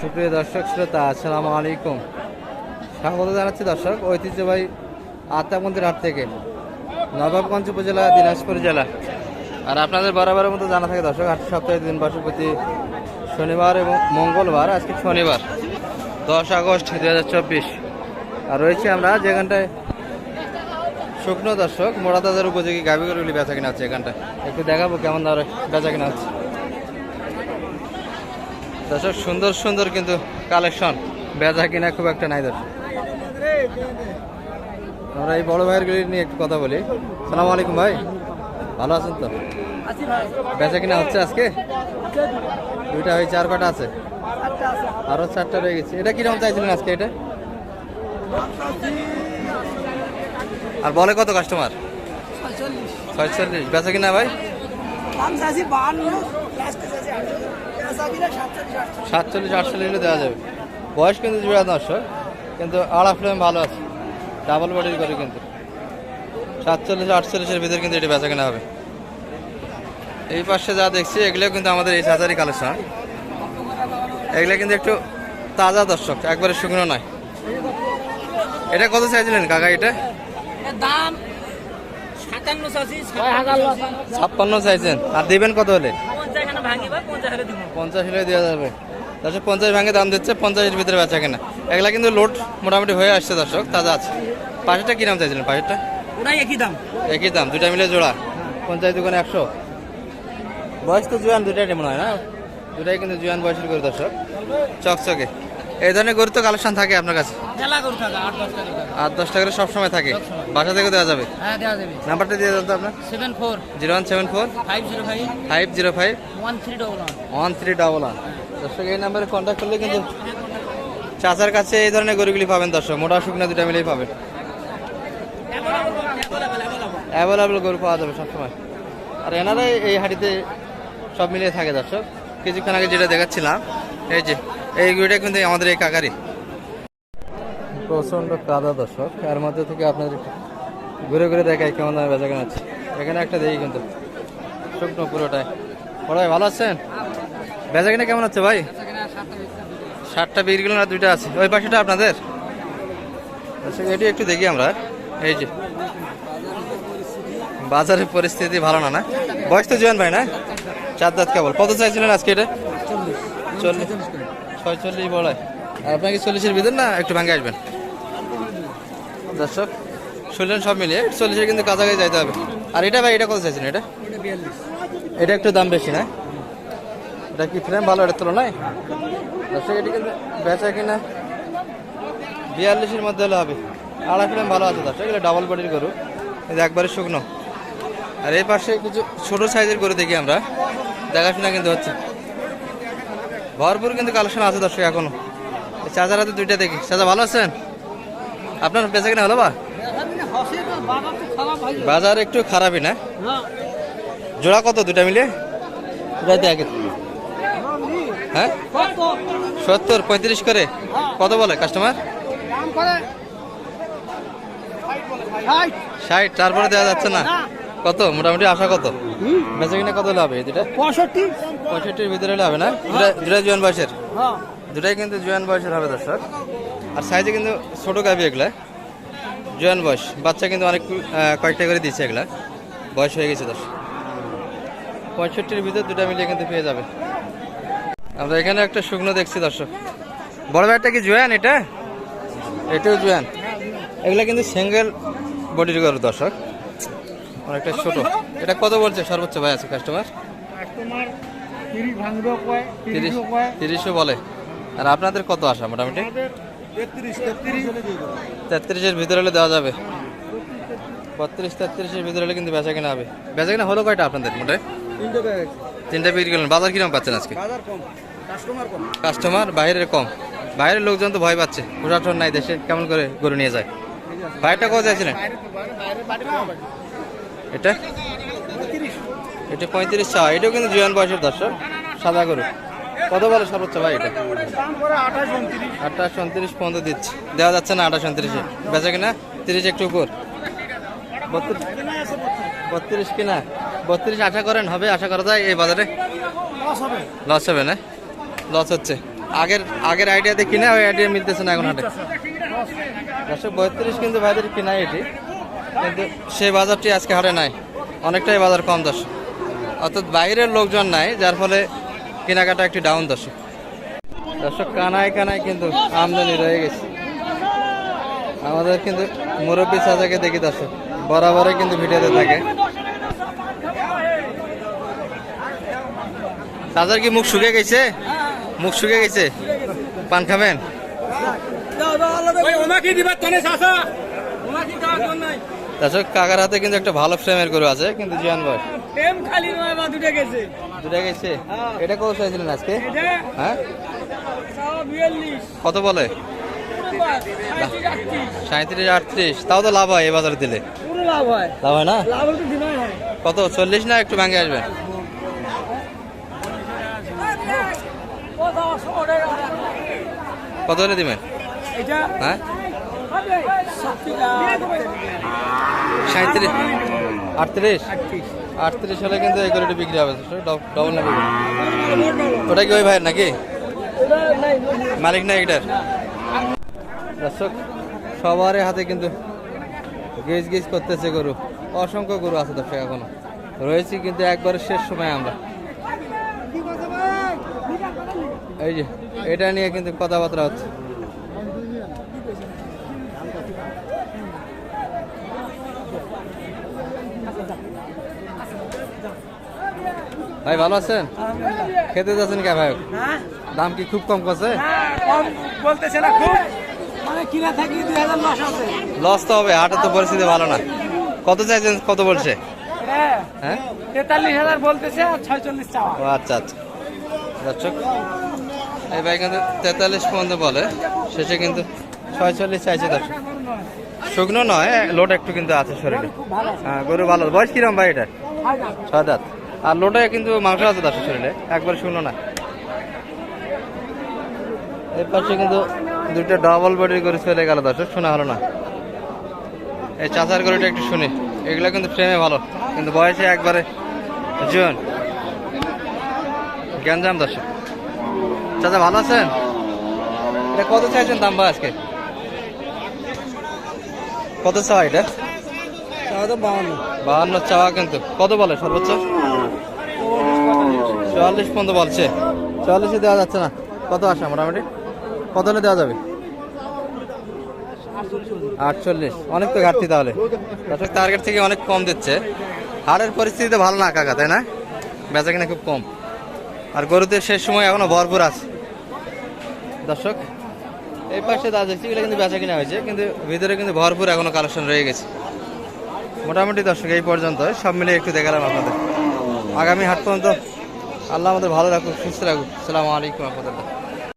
সুপ্রিয় দর্শক শ্রোতা, আসসালামু আলাইকুম। স্বাগত জানাচ্ছি দর্শক, ঐতিহ্যবাহী আত্মামন্দির হাট থেকে, নবাবগঞ্জ উপজেলা, দিনাজপুর জেলা। আর আপনাদের বরাবরের মতো জানা থাকে দর্শক আট সপ্তাহে দিন প্রতি শনিবার এবং মঙ্গলবার, আজকে শনিবার, দশ আগস্ট দু হাজার চব্বিশ। আর রয়েছে আমরা যেখানটায় শুকনো দর্শক মোড়াদাদার উপযোগী গাভি বেচা কিনা হচ্ছে এখানটায়। একটু দেখাবো কেমন দরে বেচা কিনা হচ্ছে। দর্শক সুন্দর সুন্দর কিন্তু কালেকশন। বেচা কিনা খুব একটা নাই দর্শক। আমরা এই বড় ভাইয়েরগুলি নিয়ে একটু কথা বলি। সালাম আলাইকুম ভাই। ভালো আছেন তো? বেচা কিনা হচ্ছে আজকে? দুইটা হয়েছে চার কটা আছে? আরও চারটা রয়ে গেছে। এটা কীরকম চাইছিলেন আজকে এটা? আর বলে কত কাস্টমার ছয়চল্লিশ। বেচা কিনা ভাই? সাতচল্লিশ আটচল্লিশ হলে দেওয়া যাবে। বয়স কিন্তু জোড়া দর্শক কিন্তু আড়া ফ্লেম ভালো আছে। ডাবল বডির করে কিন্তু। সাতচল্লিশ আটচল্লিশের ভিতরে কিন্তু এটি বেচা কেনা হবে। এই পাশে যা দেখছি এগুলো কিন্তু আমাদের এই হাজারি কালেকশন। এগুলো কিন্তু একটু তাজা দর্শক একবারে শুকনো নয়। এটা কত চাইছিলেন কাকা এটা? দাম ছাপ্পান্ন চাইছেন আর দিবেন কত হলে? পঞ্চাশ হলে দেওয়া যাবে। দর্শক পঞ্চাশ ভাঙে দাম দিচ্ছে পঞ্চাশের ভিতরে বেচা কেনা। এগুলা কিন্তু লোড মোটামুটি হয়ে আসছে দর্শক তাজা আছে। পাশেরটা কি দাম চাইছিলেন? পাশেরটা? ওটাই একই দাম। একই দাম দুটা মিলে জোড়া। পঞ্চাশ দোকানে একশো। বয়স তো জুয়ান দুটাই মনে হয় না? দুটাই কিন্তু জুয়ান বয়সের করে দর্শক। চকচকে। এই ধরনের গরু তো কালেকশন থাকে আপনার কাছে? আট দশ টাকা করে সবসময় থাকে? বাসা থেকে দেওয়া যাবে? হ্যাঁ নাম্বারটা দিয়ে দেন তো আপনার। Seven four. Zero one seven four. Five zero five. Five zero five. One three double one. One three double one. দর্শক এই নাম্বারে কন্ট্যাক্ট করলে কিন্তু চাচার কাছে এই ধরনের গরুগুলি পাবেন দর্শক। মোটা শুকনো দুটা মিলেই পাবেন। অ্যাভেলেবল গরু পাওয়া যাবে সবসময়। আর এনারাই এই হাটিতে সব মিলিয়ে থাকে দর্শক। কিছুক্ষণ আগে যেটা দেখাচ্ছিলাম এই যে এই গরুটা কিন্তু আমাদের এই কাকারি প্রচণ্ড কাদা দর্শক। এর মধ্যে থেকে আপনাদের ঘুরে ঘুরে দেখায় কেমন দামে বেচা কেনা আছে এখানে একটা দেখি কিন্তু। শুকনো পুরোটাই। বড় ভাই ভালো আছেন? বেচা কিনা কেমন হচ্ছে ভাই? ষাটটা বিক্রি করলেন আর দুইটা আছে। ওই পাশেটা আপনাদের? আচ্ছা এটি একটু দেখি আমরা। এই যে। বাজারের পরিস্থিতি ভালো না না? বয়স তো জোয়ান ভাই না? চার দাঁত কেবল। কত চাইছিলেন আজকে এটা? চল্লিশ। ছয়চল্লিশ বড়ায় আর আপনাকে চল্লিশের ভিতর না একটু ভাঙে আসবেন? দর্শক, শুনলেন সব মিলিয়ে চল্লিশের কিন্তু কাছাকাছি যাইতে হবে। আর এটা ভাই, এটা কত চাইছেন এটা? এটা একটু দাম বেশি, না? এটা কি ফ্রেম ভালো এটার তুলনায়? দর্শক, এটি কিন্তু বেচা কিনা বিয়াল্লিশের মধ্যে হলে হবে। আড়াই ফ্রেম ভালো আছে দর্শক, এগুলো ডাবল বডির গরু। এটা একবারে শুকনো। আর এই পাশে কিছু ছোট সাইজের গরু দেখি আমরা। দেখাশোনা কিন্তু হচ্ছে। ভরপুর কিন্তু কালেকশন আছে দর্শক এখনও। চাচার হাতে দুইটা দেখি। চাচা ভালো আছেন? আপনার বেচা কিনা হলো বা? বাজার একটু খারাপই না? জোড়া কত দুটা মিলে? হ্যাঁ? সত্তর, পঁয়ত্রিশ করে? কত বলে কাস্টমার ষাট। তারপরে দেওয়া যাচ্ছে না? কত? মোটামুটি আশা কত? বেচা কিনা কত এই দুটা পঁয়ষট্টি। পঁয়ষট্টির ভিতরে হবে না? দুটা দুটা জোয়ান বয়সের? দুটাই কিন্তু জোয়ান বয়সের হবে দর্শক। আর সাইজে কিন্তু ছোটো গাবি এগুলা। জোয়ান বয়স। বাচ্চা কিন্তু অনেক কয়েকটা করে দিচ্ছে এগুলা। বয়স হয়ে গেছে দর্শক। পঁয়ষট্টির ভিতর দুটা মিলিয়ে কিন্তু পেয়ে যাবে। আমরা এখানে একটা শুকনো দেখছি দর্শক। বড় ব্যাগটা কি জোয়ান এটা? এটাও জোয়ান। এগুলা কিন্তু সিঙ্গেল বডির গরু দর্শক। অনেকটা ছোট। এটা কত বলছে সর্বোচ্চ ভাই আছে কাস্টমার তিরিশ ভাঙবে কয় তিরিশ তিরিশও বলে। আর আপনাদের কত আসা মোটামুটি? তেত্রিশ তেত্রিশ। তেত্রিশের ভিতরে হলে দেওয়া যাবে। বত্রিশ তেত্রিশের ভিতরে হলে কিন্তু বেচা কেনা হবে। বেচা কিনা হলো কয়টা আপনাদের মোটে? তিনটে বিক্রি করলেন। বাজার কীরকম পাচ্ছেন আজকে? কাস্টমার কাস্টমার বাইরের কম। বাইরের লোকজন তো ভয় পাচ্ছে। প্রশাসন নাই দেশে কেমন করে গরু নিয়ে যায়? বাইরটা কত চাইছিলেন এটা? এটা পঁয়ত্রিশ চা এটাও কিন্তু জুয়ান বয়সের দর্শক, সাদা গরু। কত বলে সর্বোচ্চ ভাই এটা? আঠাশ উনত্রিশ পর্যন্ত দিচ্ছে। দেওয়া যাচ্ছে না আঠাশ উনত্রিশে। বেচা কিনা? তিরিশ একটু উপর। বত্রিশ কিনা? বত্রিশ আশা করেন, হবে, আশা করা যায় এই বাজারে? লস হবে না? লস হচ্ছে। আগের আগের আইডিয়াতে কিনা, ওই আইডিয়া মিলতেছে না এখন হাটে। দর্শক, বত্রিশ কিন্তু ভাইদের কিনা এটি। কিন্তু সেই বাজারটি আজকে হাটে নাই। অনেকটাই বাজার কম দর্শক। অর্থাৎ বাইরের লোকজন নাই যার ফলে কেনাকাটা একটি ডাউন দর্শক। দর্শক কানায় কানায় কিন্তু আমদানি রয়ে গেছে। আমাদের কিন্তু মুরব্বী চাচাকে দেখি দর্শক বরাবরই কিন্তু ভিডিওতে থাকে। চাচার কি মুখ শুকে গেছে? মুখ শুকে গেছে? পান খাবেন? দিবার দর্শক কাকার হাতে কিন্তু একটা ভালো ফ্রেমের গরু আছে কিন্তু জিয়ান বয়স টেম খালি নয় বা দুটো গেছে। দুটা গেছে? এটা কত চাইছিলেন আজকে? হ্যাঁ? কত বলে? সাঁত্রিশ আটত্রিশ। তাও তো লাভ হয় এ বাজারে দিলে। পুরো লাভ হয়। লাভ হয় না? হয়। কত? চল্লিশ না একটু ভাঙে আসবেন কত হলে দিবেন? এটা হ্যাঁ? সাঁত্রিশ আটত্রিশ? আটত্রিশ হলে কিন্তু এই গরুটি বিক্রি হবে ডবল না ওটা কি ওই ভাইয়ের নাকি? মালিক না এটার? দর্শক, সবারই হাতে কিন্তু গেজ গেজ করতেছে গরু। অসংখ্য গরু আছে দর্শক এখনও। রয়েছি কিন্তু একবারে শেষ সময় আমরা। এই যে, এটা নিয়ে কিন্তু কথাবার্তা হচ্ছে। ভাই ভালো আছেন? খেতে যাচ্ছেন কে ভাই? দাম কি খুব কম করছে? বলতেছে না খুব। মানে কিনা থাকি দুই হাজার লস আছে। লস তো হবে হাটের তো পরিস্থিতি ভালো না। কত চাইছেন কত বলছে? হ্যাঁ তেতাল্লিশ হাজার বলতেছে আর ছয়চল্লিশ চাওয়া। ও আচ্ছা আচ্ছা। দর্শক এই ভাই কিন্তু তেতাল্লিশ পর্যন্ত বলে শেষে কিন্তু ছয়চল্লিশ চাইছে দর্শক। শুকনো নয় লোড একটু কিন্তু আছে শরীরে। হ্যাঁ গরু ভালো বয়স কিরম ভাই এটা? ছয় দাঁত। আর লোটে কিন্তু মাংস আছে দর্শক শরীরে। একবার শুকনো না। এই পাশে কিন্তু দুটো ডবল বডি করে চলে গেল দর্শক শোনা হলো না। এই চাচার গরুটা একটু শুনি। এগুলো কিন্তু ফ্রেমে ভালো কিন্তু বয়সে একবারে জুন গ্যাঞ্জাম দর্শক। চাচা ভালো আছেন? এটা কত চাইছেন দাম ভাই আজকে? কত চাওয়া এটা? বাউন্ন। বাহান্ন চাওয়া কিন্তু। কত বলে সর্বোচ্চ? চুয়াল্লিশ পর্যন্ত বলছে। চুয়াল্লিশে দেওয়া যাচ্ছে না। কত আসে মোটামুটি? কত হলে দেওয়া যাবে? আটচল্লিশ। অনেক তো ঘাটতি তাহলে। দর্শক টার্গেট থেকে অনেক কম দিচ্ছে। হাড়ের পরিস্থিতি ভালো না কাকা, তাই না? বেচা কিনা খুব কম। আর গরুতে শেষ সময় এখনও ভরপুর আছে। দর্শক, এই পাশে দাদা দেখছি, এগুলো কিন্তু বেচা কিনা হয়েছে, কিন্তু ভিতরে কিন্তু ভরপুর এখনও কালেকশন রয়ে গেছে। মোটামুটি দর্শক, এই পর্যন্ত সব মিলে একটু দেখালাম আপনাদের। আগামী হাট পর্যন্ত আল্লাহ আমাদের ভালো রাখুক সুস্থ রাখুক। সালামু আলাইকুম রহমতুল্লাহ।